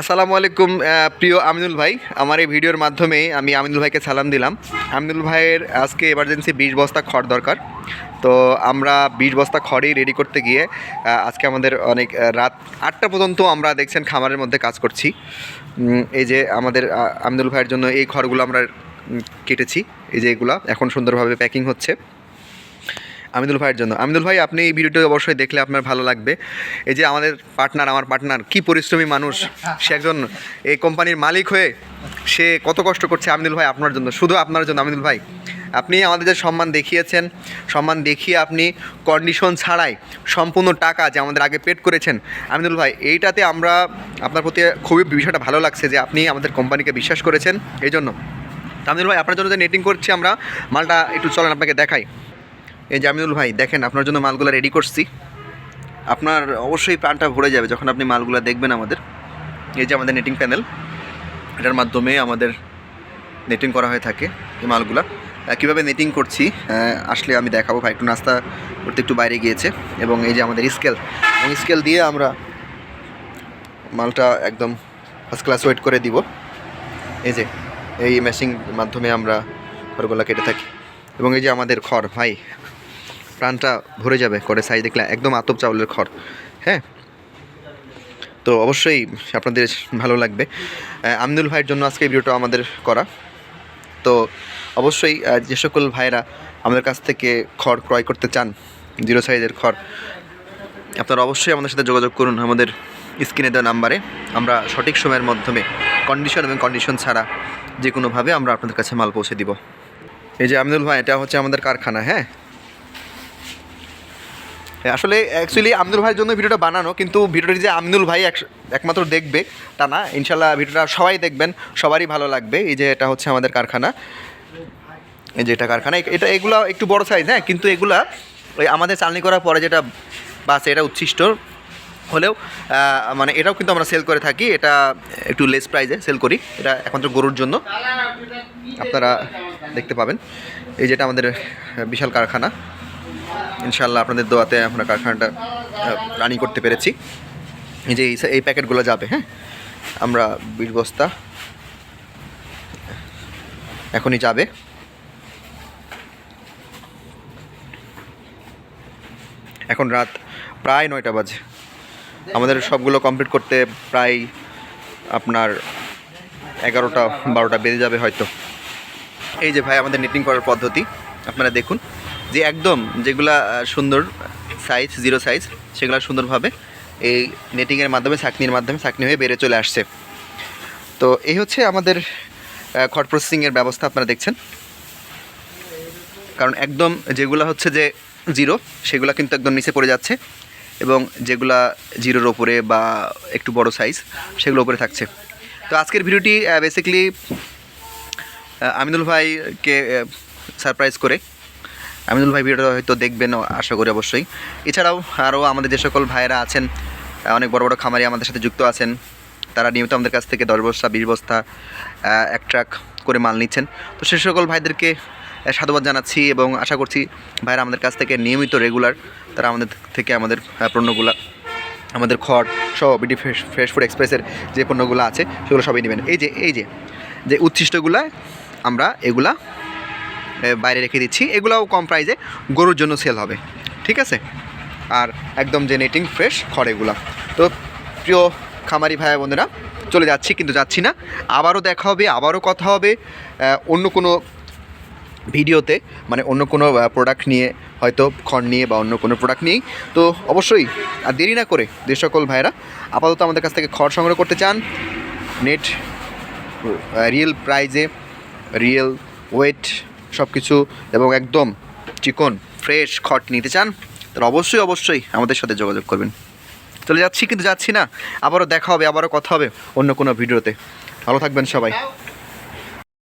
আসসালামু আলাইকুম প্রিয় আমিনুল ভাই। আমার এই ভিডিওর মাধ্যমে আমি আমিনুল ভাইকে সালাম দিলাম। আমিনুল ভাইয়ের আজকে এমার্জেন্সি বিশ বস্তা খড় দরকার। তো আমরা বিশ বস্তা খড়ই রেডি করতে গিয়ে আজকে আমাদের অনেক রাত আটটা পর্যন্ত আমরা দেখছেন খামারের মধ্যে কাজ করছি। এই যে আমাদের আমিনুল ভাইয়ের জন্য এই খড়গুলো আমরা কেটেছি। এই যে এগুলা, এখন সুন্দরভাবে প্যাকিং হচ্ছে। আমিদুল ভাইয়ের জন্য। আমিদুল ভাই, আপনি এই ভিডিওটি অবশ্যই দেখলে আপনার ভালো লাগবে। এই যে আমাদের পার্টনার আমার পার্টনার কি পরিশ্রমী মানুষ, সে একজন এই কোম্পানির মালিক হয়ে সে কত কষ্ট করছে আমিদুল ভাই আপনার জন্য, শুধু আপনার জন্য আমিদুল ভাই। আপনি আমাদের যে সম্মান দেখিয়েছেন, সম্মান দেখিয়ে আপনি কন্ডিশন ছাড়াই সম্পূর্ণ টাকা যে আমাদের আগে পেড করেছেন, আমিদুল ভাই, এইটাতে আমরা আপনার প্রতি খুবই বিষয়টা ভালো লাগছে যে আপনি আমাদের কোম্পানিকে বিশ্বাস করেছেন, এই জন্য। আমিদুল ভাই, আপনার জন্য যে নেটিং করছি আমরা, মালটা একটু চলেন আপনাকে দেখাই। এই যে আমিনুল ভাই, দেখেন আপনার জন্য মালগুলো রেডি করছি। আপনার অবশ্যই প্রাণটা ভরে যাবে যখন আপনি মালগুলো দেখবেন আমাদের। এই যে আমাদের নেটিং প্যানেল এটার মাধ্যমে আমাদের নেটিং করা হয়ে থাকে এই মালগুলা। কীভাবে নেটিং করছি আসলে আমি দেখাবো ভাই, একটু নাস্তা করতে একটু বাইরে গিয়েছে। এবং এই যে আমাদের স্কেল এবং স্কেল দিয়ে আমরা মালটা একদম ফার্স্ট ক্লাস ওয়েট করে দিব। এই যে, এই মেশিন মাধ্যমে আমরা খড়গুলা কেটে থাকি। এবং এই যে আমাদের খড়, ভাই প্রাণটা ভরে যাবে করে সাইজ দেখলে একদম আতপ চাউলের খড় হ্যাঁ? তো অবশ্যই আপনাদের ভালো লাগবে। আহ, আমিনুল ভাইয়ের জন্য আজকে ভিডিওটা আমাদের করা। তো অবশ্যই যে সকল ভাইয়েরা আমাদের কাছ থেকে খড় ক্রয় করতে চান জিরো সাইজের খড় আপনারা অবশ্যই আমাদের সাথে যোগাযোগ করুন আমাদের স্ক্রিনে দেওয়া নাম্বারে। আমরা সঠিক সময়ের মাধ্যমে কন্ডিশন এবং কন্ডিশন ছাড়া যে কোনোভাবে আমরা আপনাদের কাছে মাল পৌঁছে দিব। এই যে আমিনুল ভাই এটা হচ্ছে আমাদের কারখানা হ্যাঁ? আসলে অ্যাকচুয়ালি আমিনুল ভাইয়ের জন্য ভিডিওটা বানানো, কিন্তু ভিডিওটি যে আমিনুল ভাই এক- একমাত্র দেখবে, তা না। ইনশাল্লাহ ভিডিওটা সবাই দেখবেন, সবারই ভালো লাগবে। এই যে এটা হচ্ছে আমাদের কারখানা। এই যে এটা কারখানা। এটা এগুলো একটু বড় সাইজ হ্যাঁ কিন্তু এগুলা ওই আমাদের চালনি করার পরে যেটা বাস এটা উচ্ছিষ্ট হলেও মানে এটাও কিন্তু আমরা সেল করে থাকি। এটা একটু লেস প্রাইজে সেল করি। এটা একমাত্র গরুর জন্য। আপনারা দেখতে পাবেন। এই যেটা আমাদের বিশাল কারখানা। ইনশাল্লাহ আপনাদের দোয়াতে আমরা কারখানাটা রানিং করতে পেরেছি। এই যে এই- প্যাকেটগুলো যাবে হ্যাঁ? আমরা বিশ বস্তা এখনই যাবে। এখন রাত প্রায় নয়টা বাজে। আমাদের সবগুলো কমপ্লিট করতে প্রায় আপনার এগারোটা, বারোটা বেজে যাবে হয়তো। এই যে ভাই, আমাদের নেটিং করার পদ্ধতি। আপনারা দেখুন যে একদম যেগুলা সুন্দর সাইজ জিরো সাইজ সেগুলো সুন্দরভাবে এই নেটিংয়ের মাধ্যমে ছাকনির মাধ্যমে ছাকনি হয়ে বেড়ে চলে আসছে। তো এই হচ্ছে আমাদের খড় প্রসেসিংয়ের ব্যবস্থা আপনারা দেখছেন। কারণ একদম যেগুলো হচ্ছে যে জিরো সেগুলো কিন্তু একদম নিচে পড়ে যাচ্ছে এবং যেগুলা জিরোর ওপরে বা একটু বড় সাইজ সেগুলো ওপরে থাকছে। তো আজকের ভিডিওটি বেসিক্যালি আমিনুল ভাইকে সারপ্রাইজ করে। আমিনুল ভাই ভিডিওটা হয়তো দেখবেন আশা করি অবশ্যই। এছাড়াও আরও আমাদের যে সকল ভাইয়েরা আছেন অনেক বড় বড় খামারি আমাদের সাথে যুক্ত আছেন, তারা নিয়মিত আমাদের কাছ থেকে দশ বস্তা, বিশ বস্তা এক ট্রাক করে মাল নিচ্ছেন। তো সে সকল ভাইদেরকে সাধুবাদ জানাচ্ছি এবং আশা করছি ভাইরা আমাদের কাছ থেকে নিয়মিত রেগুলার তারা আমাদের থেকে আমাদের পণ্যগুলা, আমাদের খড় সহ বিডি ফ্রেশ ফ্রেশ ফুড এক্সপ্রেসের যে পণ্যগুলো আছে, সেগুলো সবই নেবেন। এই যে এই যে যে উচ্ছিষ্টগুলা আমরা এগুলা বাইরে রেখে দিচ্ছি। এগুলোও কম প্রাইজে গরুর জন্য সেল হবে। ঠিক আছে? আর একদম যে নেটিং ফ্রেশ খড় এগুলা। তো প্রিয় খামারি ভাই বোনেরা, চলে যাচ্ছি কিন্তু যাচ্ছি না। আবারও দেখা হবে, আবারও কথা হবে অন্য কোনো ভিডিওতে মানে অন্য কোনো প্রোডাক্ট নিয়ে, হয়তো খড় নিয়ে বা অন্য কোনো প্রোডাক্ট নিয়েই। তো অবশ্যই, আর দেরি না করে, যে সকল ভাইরা আপাতত আমাদের কাছ থেকে খড় সংগ্রহ করতে চান নেট রিয়েল প্রাইজে রিয়েল ওয়েট সব কিছু এবং একদম চিকন ফ্রেশ খট নিতে চান, তাহলে অবশ্যই অবশ্যই আমাদের সাথে যোগাযোগ করবেন। চলে যাচ্ছি, কিন্তু যাচ্ছি না। আবারও দেখা হবে, আবারও কথা হবে অন্য কোনো ভিডিওতে। ভালো থাকবেন সবাই।